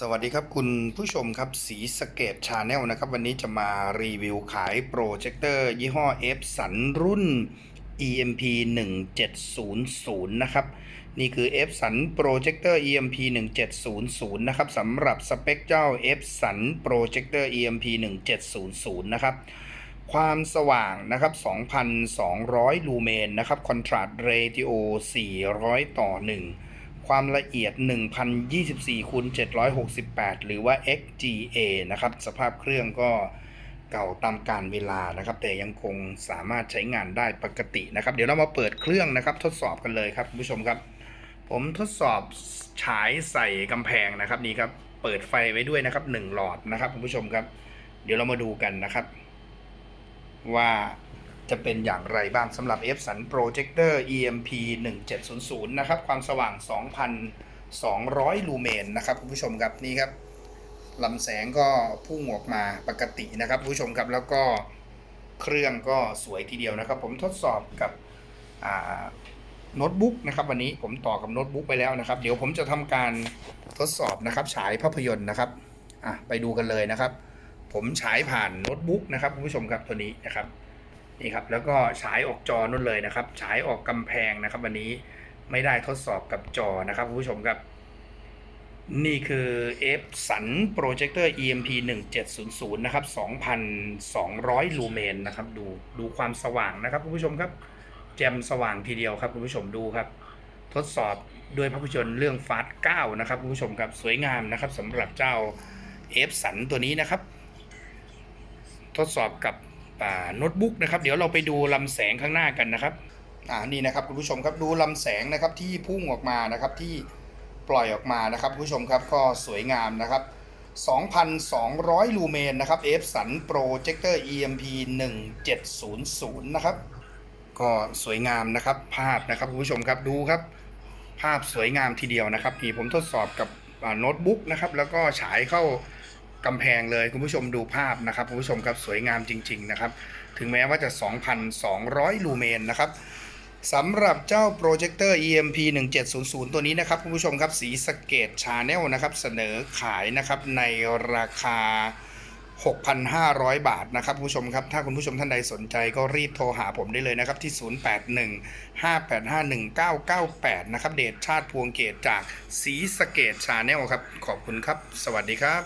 สวัสดีครับคุณผู้ชมครับสีสเกตชาแนลนะครับ วันนี้จะมารีวิวขายโปรเจคเตอร์ยี่ห้อ F สันรุ่น EMP 1700นะครับ นี่คือ F สันโปรเจคเตอร์ EMP 1700นะครับสำหรับสเปคเจ้า F สันโปรเจคเตอร์ EMP 1700นะครับความสว่างนะครับ 2,200 ลูเมนนะครับคอนทราสต์เรติโอ 400 ต่อ 1 ความละเอียด 1024คูณ768 หรือว่า XGA นะครับ สภาพเครื่องก็เก่าตามการเวลานะครับ แต่ยังคงสามารถใช้งานได้ปกตินะครับ เดี๋ยวเรามาเปิดเครื่องนะครับทดสอบกันเลยครับคุณผู้ชมครับ ผมทดสอบฉายใส่กำแพงนะครับนี่ครับ เปิดไฟไว้ด้วยนะครับหนึ่งหลอดนะครับคุณผู้ชมครับ เดี๋ยวเรามาดูกันนะครับ ว่า จะเป็นอย่างไรบ้างสำหรับ F สัน Projector EMP 1700 นะครับ ความสว่าง 2,200 ลูเมนนะครับคุณผู้ชมครับนี่ครับลำแสงก็พุ่งออกมาปกตินะครับคุณผู้ชมครับแล้วก็เครื่องก็สวยทีเดียวนะครับ ผมทดสอบกับโน้ตบุ๊กนะครับวันนี้ผมต่อกับโน้ตบุ๊กไปแล้วนะครับ เดี๋ยวผมจะทำการทดสอบนะครับฉายภาพยนตร์นะครับอะไปดูกันเลยนะครับ ผมฉายผ่านโน้ตบุ๊กนะครับคุณผู้ชมครับตัวนี้นะครับ นี่ครับแล้วก็ฉายออกจอนู่นเลยนะครับ ฉายออกกำแพงนะครับ วันนี้ไม่ได้ทดสอบกับจอนะครับผู้ชมครับ นี่คือ F สัน Projector EMP 1700นะครับ2,200 ลูเมนนะครับ ดูดูความสว่างนะครับคุณผู้ชมครับ แจ่มสว่างทีเดียวครับคุณผู้ชมดูครับ ทดสอบด้วยภาพยนตร์เรื่องฟาส9นะครับคุณผู้ชมครับสวยงามนะครับสำหรับเจ้า F สันตัวนี้นะครับ ทดสอบกับ โน้ตบุ๊กนะครับ เดี๋ยวเราไปดูลำแสงข้างหน้ากันนะครับอ่านี่นะครับคุณผู้ชมครับดูลำแสงนะครับที่พุ่งออกมานะครับที่ปล่อยออกมานะครับคุณผู้ชมครับก็สวยงามนะครับ 2,200 ลูเมนนะครับ F สัน Projector EMP 1700 นะครับ ก็สวยงามนะครับภาพนะครับคุณผู้ชมครับดูครับ ภาพสวยงามทีเดียวนะครับนี่ผมทดสอบกับโน้ตบุ๊กนะครับแล้วก็ฉายเข้า กำแพงเลยคุณผู้ชมดูภาพนะครับคุณผู้ชมครับสวยงามจริง ๆ นะครับ ถึงแม้ว่าจะ 2,200 ลูเมนนะครับสำหรับเจ้าโปรเจคเตอร์ EMP 1700 ตัวนี้นะครับคุณผู้ชมครับสีสเกตชาแนลนะครับเสนอขายนะครับในราคา 6,500 บาทนะครับคุณผู้ชมครับถ้าคุณผู้ชมท่านใดสนใจก็รีบโทรหาผมได้เลยนะครับที่ 0815851998 นะครับเดชชาติพวงเกตจากสีสเกตชาแนลครับ ขอบคุณครับ สวัสดีครับ